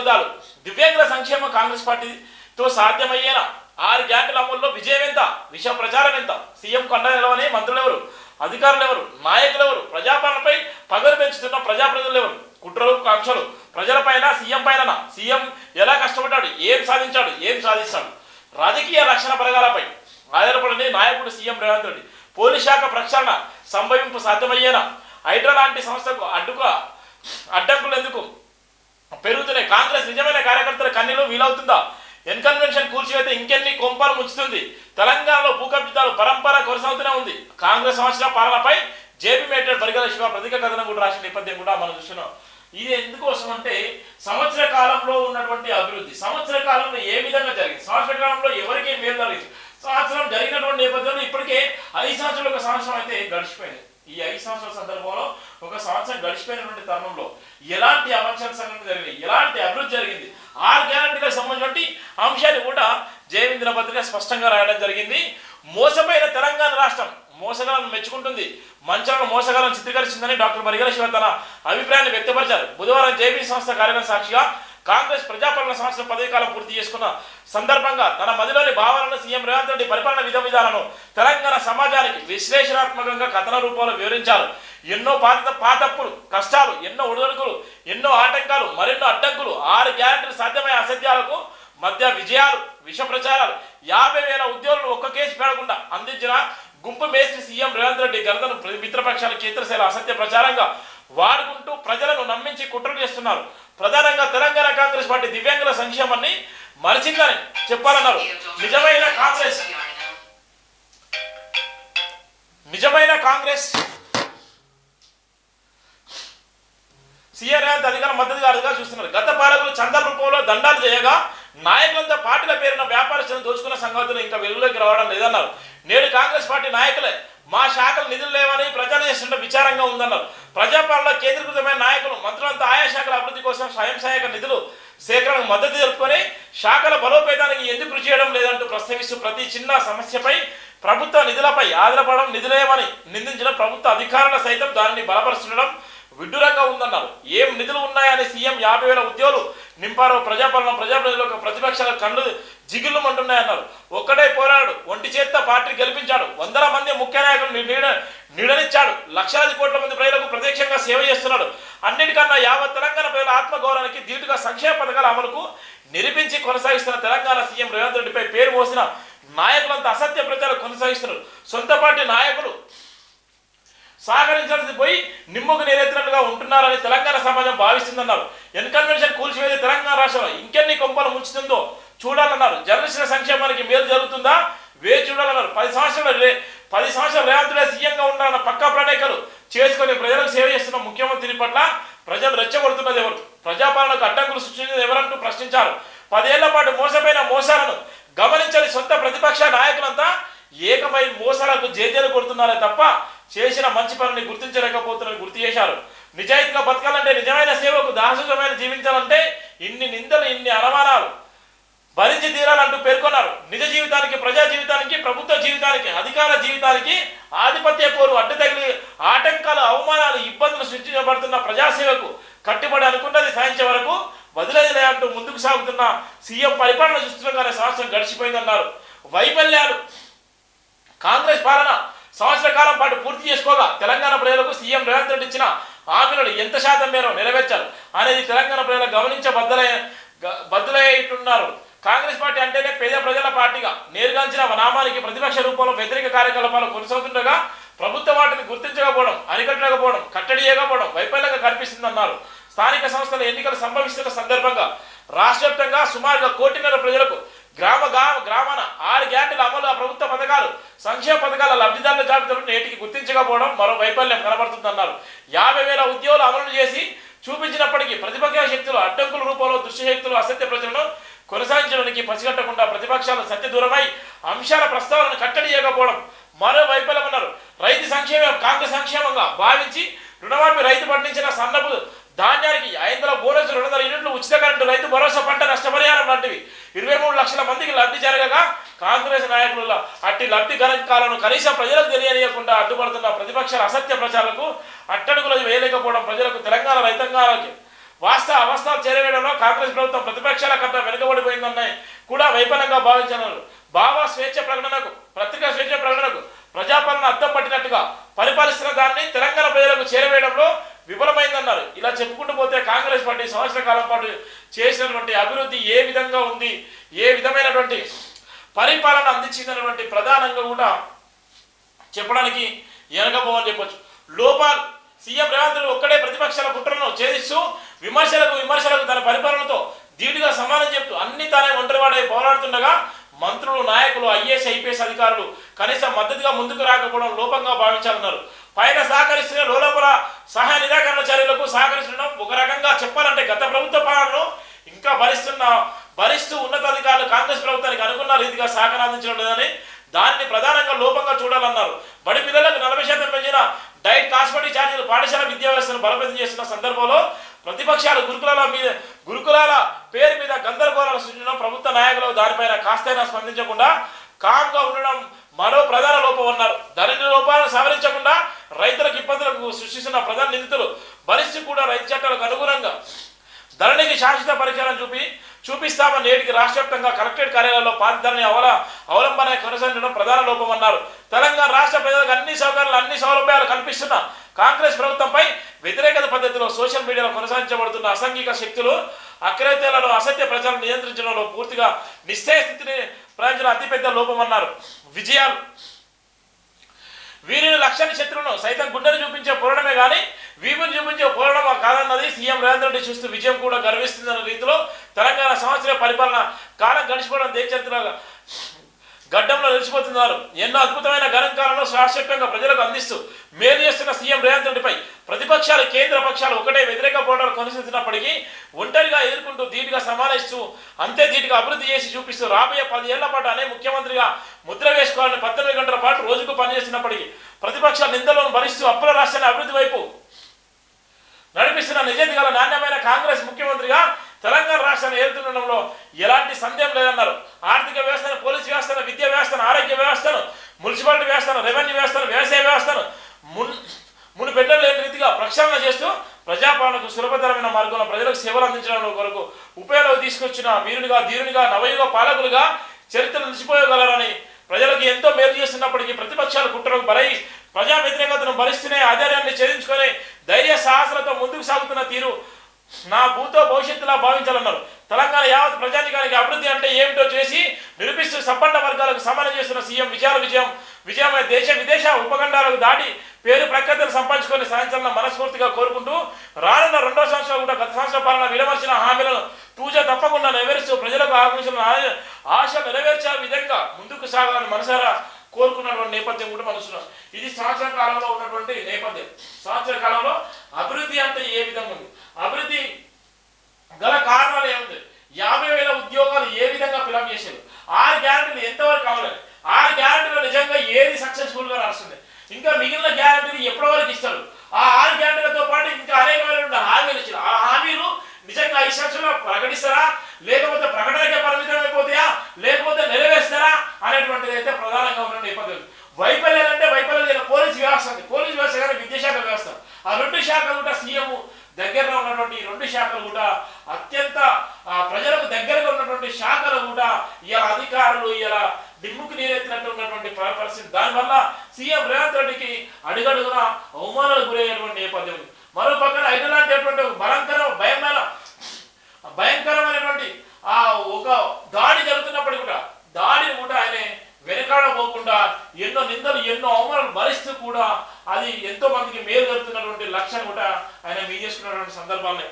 ఫలితాలు దివ్యాంగుల సంక్షేమ కాంగ్రెస్ పార్టీతో సాధ్యమయ్యేనా ఆరు గ్యారెంటీల అమల్లో విజయం ఎంత? విష ప్రచారం ఎంత? సీఎం కొండ నిలవని మంత్రులు ఎవరు? అధికారులు ఎవరు? నాయకులు ఎవరు? ప్రజాపాలనపై పగలు పెంచుతున్న ప్రజాప్రతినిధులు ఎవరు? కుట్రలు కాంక్షలు. ప్రజలపైన సీఎం పైన సీఎం ఎలా కష్టపడ్డాడు? ఏం సాధించాడు? ఏం సాధిస్తాడు? రాజకీయ రక్షణ బలగాలపై ఆధారపడని నాయకుడు సీఎం రేవంత్ రెడ్డి. పోలీస్ శాఖ ప్రక్షాళన సంభవింపు సాధ్యమయ్యేనా? హైడ్రా లాంటి సంస్థకు అడ్డుక అడ్డంకులు ఎందుకు? నిజమైన కన్నీలు వీలవుతుందా? ఎన్కన్వెన్షన్ కూల్చివేతే ఇంకెన్ని కొంపలు ముంచుతుంది? తెలంగాణలో భూకబ్జితాలు పరంపర కొనసాగుతూనే ఉంది. కాంగ్రెస్ సంవత్సర పాలనపై జేపీ మేటర్ బరిగల శివ కథనం కూడా రాసిన నేపథ్యం కూడా మనం చూస్తున్నాం. ఇది ఎందుకోసం అంటే సంవత్సర కాలంలో ఉన్నటువంటి అభివృద్ధి సంవత్సర కాలంలో ఏ విధంగా జరిగింది? సంవత్సర కాలంలో ఎవరికి మేలు జరిగింది సంవత్సరం జరిగినటువంటి నేపథ్యంలో ఇప్పటికే ఐదు సంవత్సరాలు ఒక సంవత్సరం అయితే గడిచిపోయింది. ఈ ఐదు సంవత్సరాల సందర్భంలో ఒక సంవత్సరం గడిచిపోయినటువంటి తరుణంలో ఎలాంటి అవంశాల సంఘటన జరిగింది ఎలాంటి అభివృద్ధి జరిగింది? ఆరు గ్యారంటీలకు సంబంధించినటువంటి అంశాన్ని కూడా జయవింద్ర పత్రిక స్పష్టంగా రాయడం జరిగింది. మోసపోయిన తెలంగాణ రాష్ట్రం మోసగాలను మెచ్చుకుంటుంది. మంచాలను మోసగాలను చిత్రీకరిస్తుందని డాక్టర్ మరిగల శివ తన అభిప్రాయాన్ని వ్యక్తపరిచారు. బుధవారం జేబీ సంస్థ కార్యక్రమ సాక్షిగా కాంగ్రెస్ ప్రజాపాలన సంవత్సరం పదవికాలం పూర్తి చేసుకున్న సందర్భంగా తన మదిలోని భావనలను సీఎం రేవంత్ రెడ్డి పరిపాలన విధ విధానాలను తెలంగాణ సమాజానికి విశ్లేషణాత్మకంగా కథన రూపంలో వివరించారు. ఎన్నో పాత పాతప్పులు కష్టాలు ఎన్నో ఒడిదొడుకులు ఎన్నో ఆటంకాలు మరెన్నో అడ్డంకులు ఆరు గ్యారెంటీలు సాధ్యమయ్యే అసత్యాలకు మధ్య విజయాలు విష ప్రచారాలు యాభై వేల ఉద్యోగులు ఒక్క కేసు పెడకుండా అందించిన గుంపు మేస్త్రి సీఎం రేవంత్ రెడ్డి ఘనతను మిత్రపక్షాల కేంద్రశైల అసత్య ప్రచారంగా వాడుకుంటూ ప్రజలను నమ్మించి కుట్రలు చేస్తున్నారు. ప్రధానంగా తెలంగాణ కాంగ్రెస్ పార్టీ దివ్యాంగుల సంక్షేమాన్ని మరిచిందని చెప్పాలన్నారు. నిజమైన కాంగ్రెస్. నిజమైన కాంగ్రెస్. సీఆర్ రేవంత్ అధికార మద్దతుదారుగా చూస్తున్నారు. గత పాలకులు చందల రూపంలో దండాలు చేయగా నాయకులంతా పార్టీల పేరున వ్యాపారస్తులను దోచుకున్న సంగతులు ఇంకా వెలుగులోకి రావడం లేదన్నారు. నేడు కాంగ్రెస్ పార్టీ నాయకులే మా శాఖలు నిధులు లేవని చేస్తుంటే విచారంగా ఉందన్నారు. ప్రజాపాలనలో కేంద్రీకృతమైన నాయకులు మంత్రులంతా ఆయా శాఖల అభివృద్ధి కోసం స్వయం సహాయక నిధులు సేకరణకు మద్దతు తెలుపుకొని శాఖల బలోపేతానికి ఎందుకు కృషి చేయడం లేదంటూ ప్రస్తావిస్తూ ప్రతి చిన్న సమస్యపై ప్రభుత్వ నిధులపై ఆధారపడడం నిధులేమని నిందించిన ప్రభుత్వ అధికారుల సైతం దానిని బలపరుస్తుండడం విడ్డూరంగా ఉందన్నారు. ఏం నిధులు ఉన్నాయని సీఎం యాభై వేల ఉద్యోగులు నింపారో ప్రజాపాలన ప్రజాప్రతినిధులకు ప్రతిపక్షాల కళ్ళు జిగుళ్ళు అంటున్నాయన్నారు ఒక్కడే పోరాడు ఒంటి చేత్త పార్టీ గెలిపించాడు. వందల మంది ముఖ్య నాయకులు నీడనిచ్చాడు. లక్షలాది కోట్ల మంది ప్రజలకు ప్రత్యక్షంగా సేవ చేస్తున్నాడు. అన్నిటికన్నా యావత్ తెలంగాణ ప్రజల ఆత్మగౌరవానికి దీటుగా సంక్షేమ పథకాల అమలుకు నిరూపించి కొనసాగిస్తున్న తెలంగాణ సీఎం రేవంత్ రెడ్డిపై పేరు మోసిన నాయకులంతా అసత్య ప్రచారం కొనసాగిస్తున్నారు. సొంత పార్టీ నాయకులు సహకరించాల్సి పోయి నిమ్మకు నేరెత్తినట్టుగా ఉంటున్నారని తెలంగాణ సమాజం భావిస్తుందన్నారు. ఎన్కన్వెన్షన్ కూల్చివేది తెలంగాణ రాష్ట్రంలో ఇంకెన్ని కొంపలు ముంచుతుందో చూడాలన్నారు. జర్నలిస్టుల సంక్షేమానికి మేలు జరుగుతుందా? వేచి చూడాలన్నారు. పది సంవత్సరాలు పది సంవత్సరాలు రేవంతుడే సీఎంగా ఉండాలన్న పక్కా ప్రణాళికలు చేసుకుని ప్రజలకు సేవ చేస్తున్న ముఖ్యమంత్రి పట్ల ప్రజలు రెచ్చగొడుతున్నది ఎవరు? ప్రజాపాలనకు అడ్డంకులు సృష్టించేది ఎవరంటూ ప్రశ్నించారు. పదేళ్ళ పాటు మోసపోయిన మోసాలను గమనించని సొంత ప్రతిపక్ష నాయకులంతా ఏకమై మోసాలకు జేజేలు కొడుతున్నారే తప్ప చేసిన మంచి పనిని గుర్తించలేకపోతున్నారని గుర్తు చేశారు. నిజాయితీగా బతకాలంటే నిజమైన సేవకు దాసమైన జీవించాలంటే ఇన్ని నిందలు ఇన్ని అనుమానాలు భరించి తీరాలంటూ పేర్కొన్నారు. నిజ జీవితానికి ప్రజా జీవితానికి ప్రభుత్వ జీవితానికి అధికార జీవితానికి ఆధిపత్య పోరు అడ్డు తగిలి ఆటంకాలు అవమానాలు ఇబ్బందులు సృష్టించబడుతున్న ప్రజాసేవకు కట్టుబడి అనుకున్నది సాధించే వరకు వదిలేదిలే అంటూ ముందుకు సాగుతున్న సీఎం పరిపాలన చూస్తుండగానే సంవత్సరం గడిచిపోయిందన్నారు. వైఫల్యాలు. కాంగ్రెస్ పాలన సంవత్సర కాలం పాటు పూర్తి చేసుకోగా తెలంగాణ ప్రజలకు సీఎం రేవంత్ రెడ్డి ఇచ్చిన హామీలను ఎంత శాతం మేర నెరవేర్చారు అనేది తెలంగాణ ప్రజలు గమనించబద్దలై గ- కాంగ్రెస్ పార్టీ అంటేనే పేద ప్రజల పార్టీగా. నేరుగాంచిన నామానికి ప్రతిపక్ష రూపంలో వ్యతిరేక కార్యకలాపాలు కొనసాగుతుండగా ప్రభుత్వ వాటిని గుర్తించకపోవడం అరికట్టలేకపోవడం కట్టడి చేయకపోవడం వైఫల్యంగా కనిపిస్తుందన్నారు. స్థానిక సంస్థల ఎన్నికలు సంభవిస్తున్న సందర్భంగా రాష్ట్ర వ్యాప్తంగా సుమారుగా కోటిన్నర ప్రజలకు గ్రామ గ్రామ గ్రామాన ఆరు గ్యారెంటీల అమలు ఆ ప్రభుత్వ పథకాలు సంక్షేమ పథకాల లబ్ధిదారుల జాబితాను నేటికి గుర్తించకపోవడం మరో వైఫల్యం కనబడుతుందన్నారు. యాభై వేల ఉద్యోగులు అమలు చేసి చూపించినప్పటికీ ప్రతిపక్ష శక్తులు అడ్డంకుల రూపంలో దుష్ట శక్తులు అసత్య ప్రజలను కొనసాగించడానికి పసిగట్టకుండా ప్రతిపక్షాలు సత్య దూరమై అంశాల ప్రస్తావనను కట్టడి చేయకపోవడం మరో వైఫల్యం ఉన్నారు. రైతు సంక్షేమం కాంగ్రెస్ సంక్షేమంగా భావించి రుణమాఫీ రైతు పండించిన సన్నపు ధాన్యానికి ఐదు బోనస్ రెండు వందల యూనిట్లు ఉచిత కరెంటు రైతు భరోసా పంట నష్టపరిహారం లాంటివి ఇరవై మూడు లక్షల మందికి లబ్ధి జరగగా కాంగ్రెస్ నాయకుల అట్టి లబ్ధి గణకాలను కనీసం ప్రజలకు తెలియనియకుండా అడ్డుపడుతున్న ప్రతిపక్షాల అసత్య ప్రచారాలకు అట్టడుగులు వేయలేకపోవడం ప్రజలకు తెలంగాణ రైతాంగాలకి వాస్తవ అవస్థలు చేరవేయడంలో కాంగ్రెస్ ప్రభుత్వం ప్రతిపక్షాల కట్ట వెనుకబడిపోయిందన్నాయి. కూడా వైఫల్యంగా భావించారు భావ స్వేచ్ఛ ప్రకటనకు పత్రికా స్వేచ్ఛ ప్రకటనకు ప్రజాపాలన అద్దం పట్టినట్టుగా పరిపాలిస్తున్న దాన్ని తెలంగాణ ప్రజలకు చేరవేయడంలో విఫలమైందన్నారు. ఇలా చెప్పుకుంటూ పోతే కాంగ్రెస్ పార్టీ సంవత్సర కాలం పాటు చేసినటువంటి అభివృద్ధి ఏ విధంగా ఉంది ఏ విధమైనటువంటి పరిపాలన అందించిందన్నటువంటి ప్రధానంగా కూడా చెప్పడానికి ఎనగబోమని చెప్పొచ్చు. లోపాలు సీఎం రేవంత్ రెడ్డి ఒక్కడే ప్రతిపక్షాల కుట్రలను ఛేదిస్తూ విమర్శలకు విమర్శలకు తన పరిపాలనతో ధీటుగా సమానం చెప్తూ అన్ని తానే ఒంటరివాడై పోరాడుతుండగా మంత్రులు నాయకులు ఐఏఎస్ ఐపీఎస్ అధికారులు కనీసం మద్దతుగా ముందుకు రాకపోవడం లోపంగా భావించాలన్నారు. పైన సహకరిస్తున్న లోలోపల సహాయ నిరాకరణ చర్యలకు సహకరిస్తుండడం ఒక రకంగా చెప్పాలంటే గత ప్రభుత్వ పాలనలో ఇంకా భరిస్తున్న భరిస్తూ ఉన్నతాధికారులు కాంగ్రెస్ ప్రభుత్వానికి అనుకున్న రీతిగా సహకారం అందించడం లేదని దాన్ని ప్రధానంగా లోపంగా చూడాలన్నారు. బడి పిల్లలకు నలభై శాతం పెంచిన డైట్ కాస్మెటిక్ ఛార్జీలు పాఠశాల విద్యా వ్యవస్థను బలపరితం చేస్తున్న సందర్భంలో ప్రతిపక్షాలు గురుకులాల మీద గురుకులాల పేరు మీద గందరగోళాలు సృష్టించడం ప్రభుత్వ నాయకులు దానిపైన కాస్తైనా స్పందించకుండా కామ్గా ఉండడం మరో ప్రధాన లోపం ఉన్నారు ధరణి లోపాలను సవరించకుండా రైతులకు ఇబ్బందులకు సృష్టిస్తున్న ప్రధాన నిందితులు భరిస్తూ కూడా రైతు చట్టాలకు అనుగుణంగా ధరణికి శాశ్వత పరిష్కారం చూపి చూపిస్తామని నేటికి రాష్ట్ర వ్యాప్తంగా కలెక్టరేట్ కార్యాలయంలో పాతిధరని అవల అవలంబన కొనసాగించడం ప్రధాన లోపం అన్నారు తెలంగాణ రాష్ట్ర ప్రజలకు అన్ని సౌకర్యాలు అన్ని సౌలభ్యాలు కల్పిస్తున్న కాంగ్రెస్ ప్రభుత్వంపై వ్యతిరేకత పద్ధతిలో సోషల్ మీడియాలో కొనసాగించబడుతున్న అసంఘిక శక్తులు అక్రయతలను అసత్య ప్రజలను నియంత్రించడంలో పూర్తిగా నిశ్చయ స్థితిని ప్రయోజనం అతిపెద్ద లోపం అన్నారు విజయాలు. వీరిని లక్షణ శత్రువును సైతం గుండెను చూపించే పురడమే కానీ వీపుని చూపించే పోరాడం కాదన్నది. సీఎం రేవంత్ రెడ్డి చూస్తూ విజయం కూడా గర్విస్తుందన్న రీతిలో తెలంగాణ సంవత్సర పరిపాలన కాలం గడిచిపోవడం దేశ గడ్డంలో నిలిచిపోతున్నారు. ఎన్నో అద్భుతమైన గణాంకాలను శాశ్వతంగా ప్రజలకు అందిస్తూ మేలు చేస్తున్న సీఎం రేవంత్ రెడ్డిపై ప్రతిపక్షాలు కేంద్ర పక్షాలు ఒకటే వ్యతిరేక పోరాటాలు కొనసాగుతున్నప్పటికీ ఒంటరిగా ఎదుర్కొంటూ ధీటుగా సమానిస్తూ అంతే ధీటుగా అభివృద్ధి చేసి చూపిస్తూ రాబోయే పది ఏళ్ళ పాటు అనే ముఖ్యమంత్రిగా ముద్ర వేసుకోవాలని పద్దెనిమిది గంటల పాటు రోజుకు పనిచేస్తున్నప్పటికీ ప్రతిపక్షాల నిందలను భరిస్తూ అప్పుల రాష్ట్రాన్ని అభివృద్ధి వైపు నడిపిస్తున్న నిజాయితీ గల నాణ్యమైన కాంగ్రెస్ ముఖ్యమంత్రిగా తెలంగాణ రాష్ట్రాన్ని ఏలుతుండడంలో ఎలాంటి సందేహం లేదన్నారు. ఆర్థిక వ్యవస్థను పోలీస్ వ్యవస్థను విద్యా వ్యవస్థను ఆరోగ్య వ్యవస్థను మున్సిపాలిటీ వ్యవస్థను రెవెన్యూ వ్యవస్థను వ్యవసాయ వ్యవస్థను మున్ మును లేని రీతిగా ప్రక్షాళన చేస్తూ ప్రజాపాలనకు సులభతరమైన మార్గంలో ప్రజలకు సేవలు అందించడం కొరకు ఉపయోగం తీసుకొచ్చిన వీరునిగా ధీరునిగా నవయుగ పాలకులుగా చరిత్ర నిలిచిపోయగలరని ప్రజలకు ఎంతో మేలు చేస్తున్నప్పటికీ ప్రతిపక్షాలు కుట్రకు బలై ప్రజా వ్యతిరేకతను భరిస్తూనే ఆధార్యాన్ని ఛేదించుకొని ధైర్య సాహసాలతో ముందుకు సాగుతున్న తీరు నా భూతో భవిష్యత్తులా భావించాలన్నారు. తెలంగాణ యావత్ ప్రజానికానికి అభివృద్ధి అంటే ఏమిటో చేసి నిరూపిస్తూ సంపన్న వర్గాలకు సమానం చేస్తున్న సీఎం విజయాల విజయం విజయమైన దేశ విదేశ ఉపఖండాలకు దాటి పేరు ప్రఖ్యాతలు సంపాదించుకొని సాధించాలని మనస్ఫూర్తిగా కోరుకుంటూ రానున్న రెండో సంవత్సరం కూడా గత సంవత్సరం పాలన విడమర్చిన హామీలను తూజ తప్పకుండా నెరవేరుస్తూ ప్రజలకు ఆకాంక్షలను ఆ- ఆశ నెరవేర్చే విధంగా ముందుకు సాగాలని మనసారా కోరుకున్నటువంటి నేపథ్యం కూడా మనసులో ఇది సంవత్సర కాలంలో ఉన్నటువంటి నేపథ్యం. సంవత్సర కాలంలో అభివృద్ధి అంటే ఏ విధంగా ఉంది? అభివృద్ధి గల కారణాలు ఏముంది? యాభై వేల ఉద్యోగాలు ఏ విధంగా ఫిలప్ చేశారు? అయితే ప్రధానంగా ఉన్న నేపథ్యం వైఫల్యాలు అంటే వైఫల్యం పోలీస్ వ్యవస్థ ఉంది పోలీస్ వ్యవస్థ కానీ విద్యాశాఖ వ్యవస్థ. ఆ రెండు శాఖలు కూడా సీఎం దగ్గరలో ఉన్నటువంటి ఈ రెండు శాఖలు కూడా అత్యంత ఆ, ప్రజలకు దగ్గరగా ఉన్నటువంటి శాఖలు కూడా ఇలా అధికారులు ఇలా దిమ్ముకు నీరెత్తినట్టు ఉన్నటువంటి పరిస్థితి. దానివల్ల సీఎం రేవంత్ రెడ్డికి అడుగడుగున అవమానాలు గురయ్యేటువంటి నేపథ్యం ఉంది. మరో పక్కన ఐదలాంటి భయంకర భయమైన భయంకరమైనటువంటి ఆ ఒక దాడి జరుగుతున్నప్పటికీ కూడా దాడిని కూడా ఆయన వెనకాడపోకుండా ఎన్నో నిందలు ఎన్నో అవమానాలు భరిస్తూ కూడా అది ఎంతో మందికి మేలు జరుగుతున్నటువంటి లక్ష్యం కూడా ఆయన మీ చేసుకున్నటువంటి సందర్భాలే.